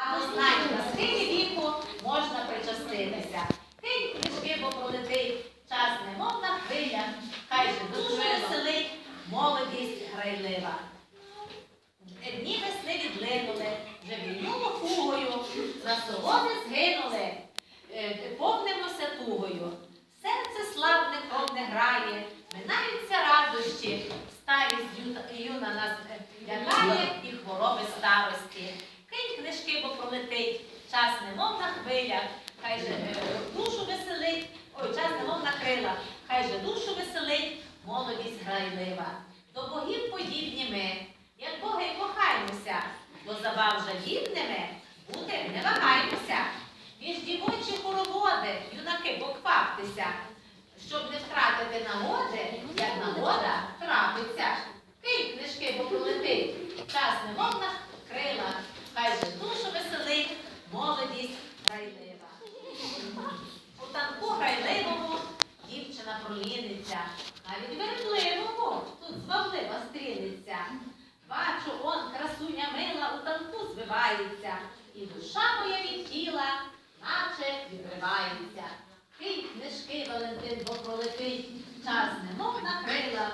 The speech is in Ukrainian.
А то знай, на схилі віку можна причаститися. Кинь книжки, бо пролетить час, немовна хвиля, хай же душу веселить, молодість грайлива. Дні весни відлинули, вже війнуло фугою, насолоди згинули, е, повнимося тугою. Серце славне кров не грає, минаються радощі, старість юна нас е, лякає і хвороби старості. Кинь книжки, бо пролетить, час немов на хвилях, хай же е, душу веселить, ой, час немов на крилах, хай же душу веселить, молодість грайлива. До богів подібні ми, як боги кохаймося, до забав жадібними бути не вагаймося. Між дівочі хороводи, юнаки, покваптеся, щоб не втратити нагоди, як нагода трапиться. Кинь книжки, бо пролетить, час немов на крилах, хай же душу веселить, молодість грайлива. У танку грайливому дівчина проліниться, навіть вередливого тут зваблива стрілиться. Бачу, он красуня мила у танку звивається, і душа моя від тіла, наче відривається. Кинь книжки, Валентин, бо пролетить, час немов на крилах,